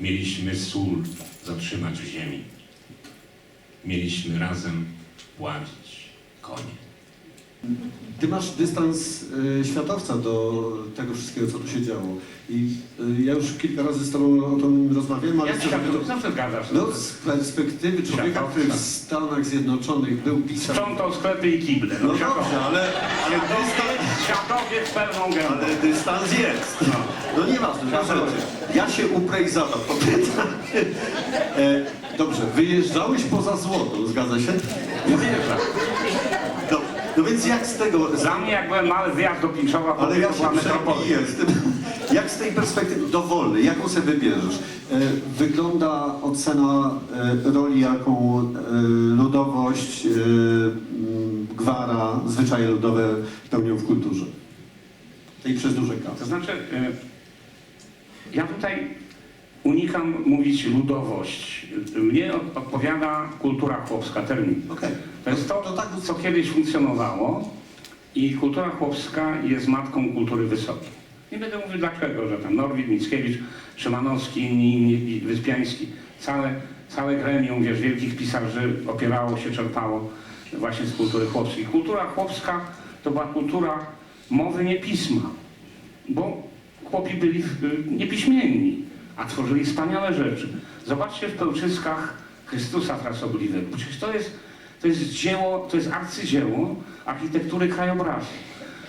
Mieliśmy sól zatrzymać w ziemi. Mieliśmy razem pławić konie. Ty masz dystans y, światowca do tego wszystkiego, co tu się działo. I y, ja już kilka razy z tobą o tym rozmawiałem, ale Jak chcę, się żeby to... to zawsze zgadzasz? No, z perspektywy człowieka, który w Stanach Zjednoczonych był pisarzem... Sprzątał sklepy i kible. No światowo. dobrze, ale, ale, dystans, Światowiec pełną gębą. ale dystans jest. No. Nieważne, dwa rzeczy. Ja się zadam to pytanie. E, dobrze, wyjeżdżałeś poza złoto, zgadza się? Nie wierzę. No, więc jak z tego... Dla mnie jak byłem mały wyjazd do Pińczowa, Ale ja się była metropolia. przebiję z tym. Jak z tej perspektywy dowolnej, jaką sobie wybierzesz? E, Wygląda ocena e, roli, jaką e, ludowość, e, gwara, zwyczaje ludowe pełnią w kulturze? Tej przez duże K. To znaczy, y, ja tutaj unikam mówić ludowość. Mnie od- odpowiada kultura chłopska, termin. Okej. To jest to, To tak- co kiedyś funkcjonowało i kultura chłopska jest matką kultury wysokiej. Nie będę mówił dlaczego, że tam Norwid, Mickiewicz, Szymanowski, inni, inni, Wyspiański, całe, całe gremium, wiesz, wielkich pisarzy opierało się, czerpało właśnie z kultury chłopskiej. Kultura chłopska to była kultura mowy, nie pisma, bo chłopi byli y, niepiśmienni, a tworzyli wspaniałe rzeczy. Zobaczcie w Pełczyskach Chrystusa Frasobliwego. Przecież to jest, to jest dzieło, to jest arcydzieło architektury krajobrazu.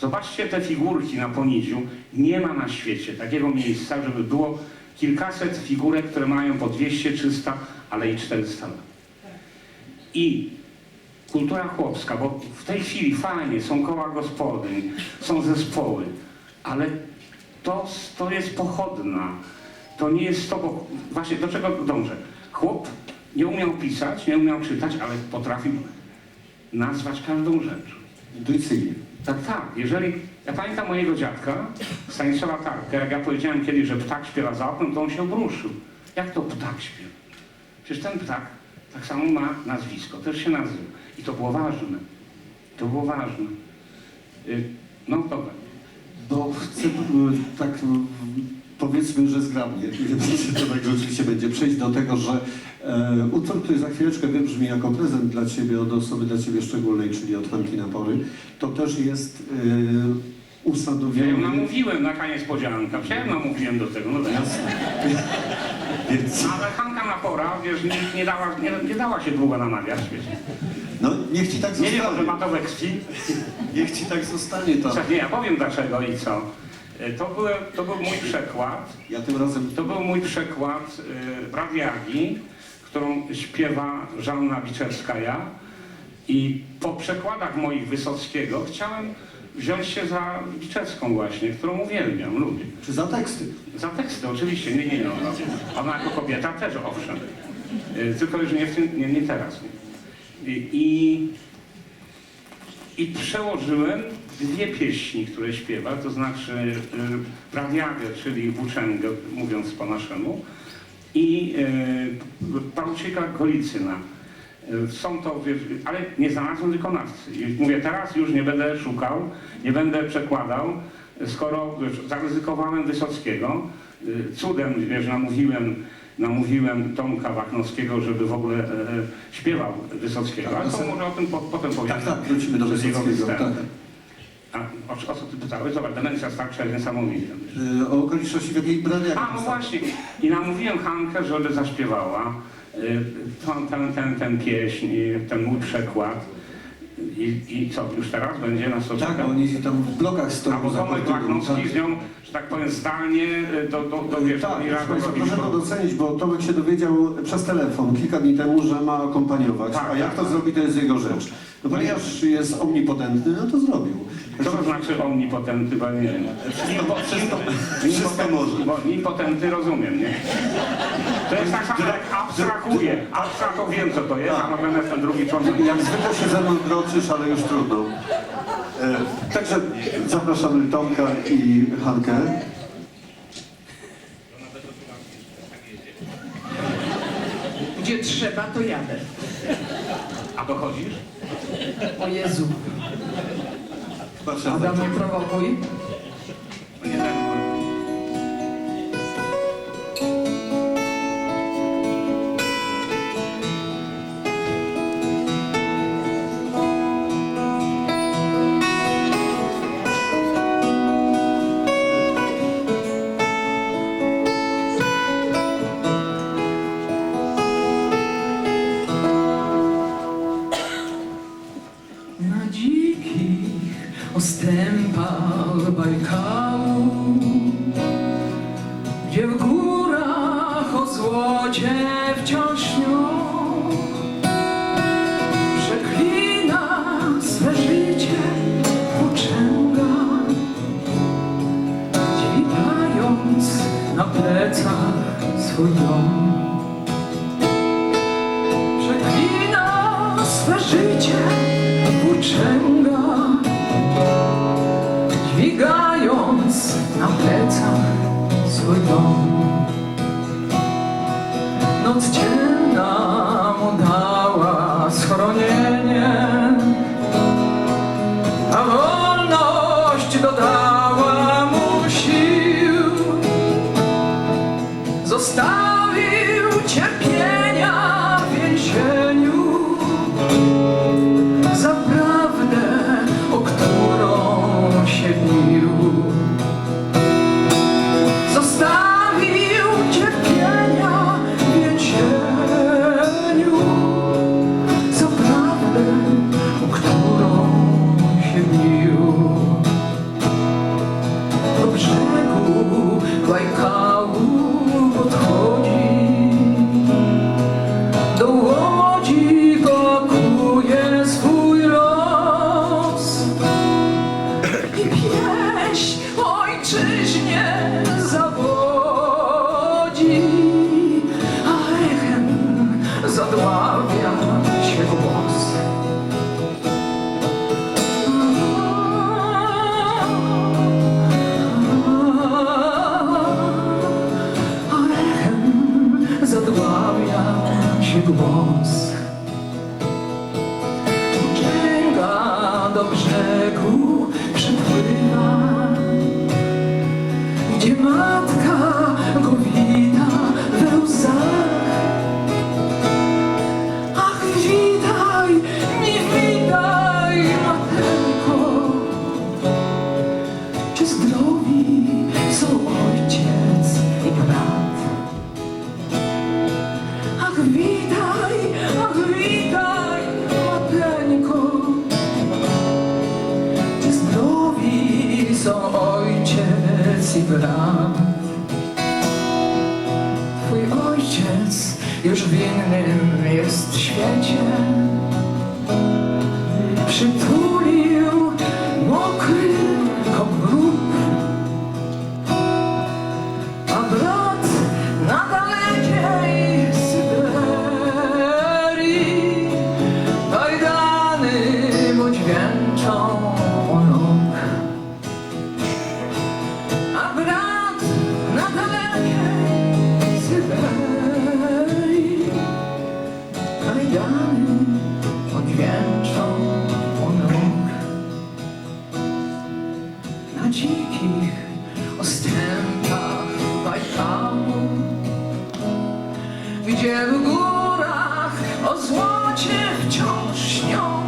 Zobaczcie te figurki na Ponidziu. Nie ma na świecie takiego miejsca, żeby było kilkaset figurek, które mają po 200, 300, ale i 400 lat. I kultura chłopska, bo w tej chwili fajnie, są koła gospodyń, są zespoły, ale to, to jest pochodna. To nie jest to, bo właśnie do czego dążę? Chłop nie umiał pisać, nie umiał czytać, ale potrafił nazwać każdą rzecz. Intuicyjnie. Tak, tak. Jeżeli, ja pamiętam mojego dziadka, Stanisława Tarkę, jak ja powiedziałem kiedyś, że ptak śpiewa za oknem, to on się obruszył. Jak to ptak śpiewa? Przecież ten ptak tak samo ma nazwisko, też się nazywa. I to było ważne. To było ważne. Y, No dobra. No chcę y, tak y, powiedzmy, że zgrabnie, nie wiem, czy to tak rzeczywiście będzie, przejść do tego, że e, utwór, który za chwileczkę wybrzmi jako prezent dla Ciebie, od osoby dla Ciebie szczególnej, czyli od Hanki Napory, to też jest e, Ja ją usadowiony... namówiłem, taka niespodzianka. Ja ją namówiłem do tego, no tak. Więc, Ale Napora, wiesz, nie, nie, dała, nie, nie dała się długo namawiać, wiesz. no niech Ci tak Nie wiem, że zostanie, ma to we krwi. niech Ci tak zostanie ta... Nie, ja powiem dlaczego i co. Y, To był, to był mój przekład. Ja tym razem To był mój przekład y, Bradiagi, którą śpiewa Żanna Wiczewskaja. I po przekładach moich Wysockiego chciałem wziąć się za Wiczewską właśnie, którą uwielbiam, lubię. czy za teksty. Za teksty oczywiście, nie, nie, no, no. Ona jako kobieta też, owszem. Y, Tylko już nie, w tym, nie, nie teraz. I, i, I przełożyłem dwie pieśni, które śpiewa, to znaczy y, Prawiagę, czyli Włóczęgę, mówiąc po naszemu, i y, Paruczyka Golicyna. Y, Są to, ale nie znalazłem wykonawcy. I mówię, teraz już nie będę szukał, nie będę przekładał, skoro zaryzykowałem Wysockiego. Y, Cudem, wiesz, namówiłem, namówiłem Tomka Wachnowskiego, żeby w ogóle e, e, śpiewał Wysockiego. Tak, Ale to no, może o tym po, potem powiem. Tak, tak, wrócimy do Wysockiego. Tak. A o, o co ty pytałeś? Zobacz, demencja starcza jest niesamowita. Y, O okoliczności, w jakiej Bradiak A, no właśnie. I namówiłem Hankę, żeby zaśpiewała ten, ten, ten, ten pieśń, y, ten mój przekład. I, I co, już teraz będzie na stosunku? Tak, oni tam w blokach A stoją bo za Tomek portugą. Wachnowski z nią, że tak powiem, zdalnie y, do, do, do, wiesz, Tak, proszę Państwa, proszę to to. docenić, bo Tomek się dowiedział przez telefon kilka dni temu, że ma akompaniować, Tak, a jak tak, to tak. zrobi, to jest jego rzecz. No ponieważ jest omnipotentny, no to zrobił. Co to znaczy omnipotenty, bo nie wiem. Wszystko, wszystko, może. Bo impotenty rozumiem, nie? To jest tak samo jak abstrahuję. Abstra to wiem co to jest, a natomiast ten drugi członek Jak zwykle się ze mną droczysz, ale już trudno. E, także zapraszamy Tomka i Hankę. Gdzie trzeba, to jadę. A dochodzisz? O Jezu. Adam, nie prowokuj. Plecach swój dom. Przeklina swe życie włóczęga, dźwigając na plecach swój dom. Noc ciemna zadławia się głos. Się głos. Włóczęga do brzegu przypływa, gdzie matka zdrowi są ojciec i brat? Ach, witaj, ach, witaj, mateńko, czy zdrowi są ojciec i brat? Twój ojciec już w innym jest świecie. Przytulił Dzikich ostępach Bajkału, gdzie w górach o złocie wciąż śnią,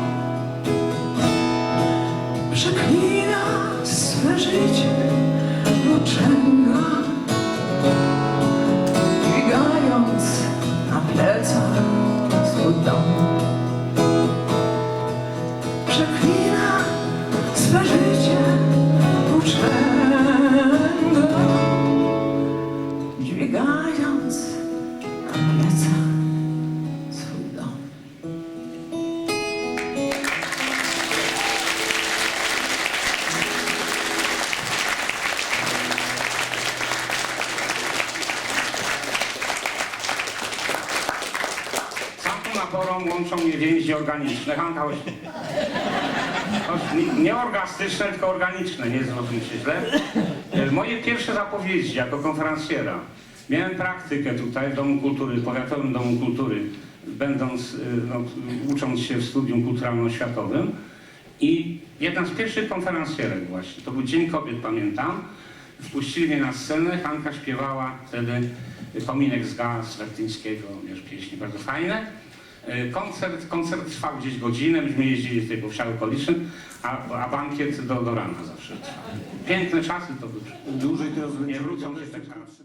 przeklina swe życie włóczęga, organiczne. Chodź. Chodź, nie- Nie orgastyczne, tylko organiczne, nie zrozumcie źle. E, Moje pierwsze zapowiedzi jako konferencjera. Miałem praktykę tutaj w Domu Kultury, Powiatowym Domu Kultury, będąc, e, no, ucząc się w studium kulturalno-światowym. I jedna z pierwszych konferencjerek właśnie, to był Dzień Kobiet, pamiętam. Wpuścili mnie na scenę, Hanka śpiewała wtedy Kominek z Gaz Wertyńskiego, wiesz, pieśni bardzo fajne. E, Koncert, koncert trwał gdzieś godzinę, myśmy jeździli tutaj po wsiach okolicznym, a, a bankiet do, do rana zawsze trwał. Piękne czasy to były. Dłużej teraz Nie wrócą się tylko czasy.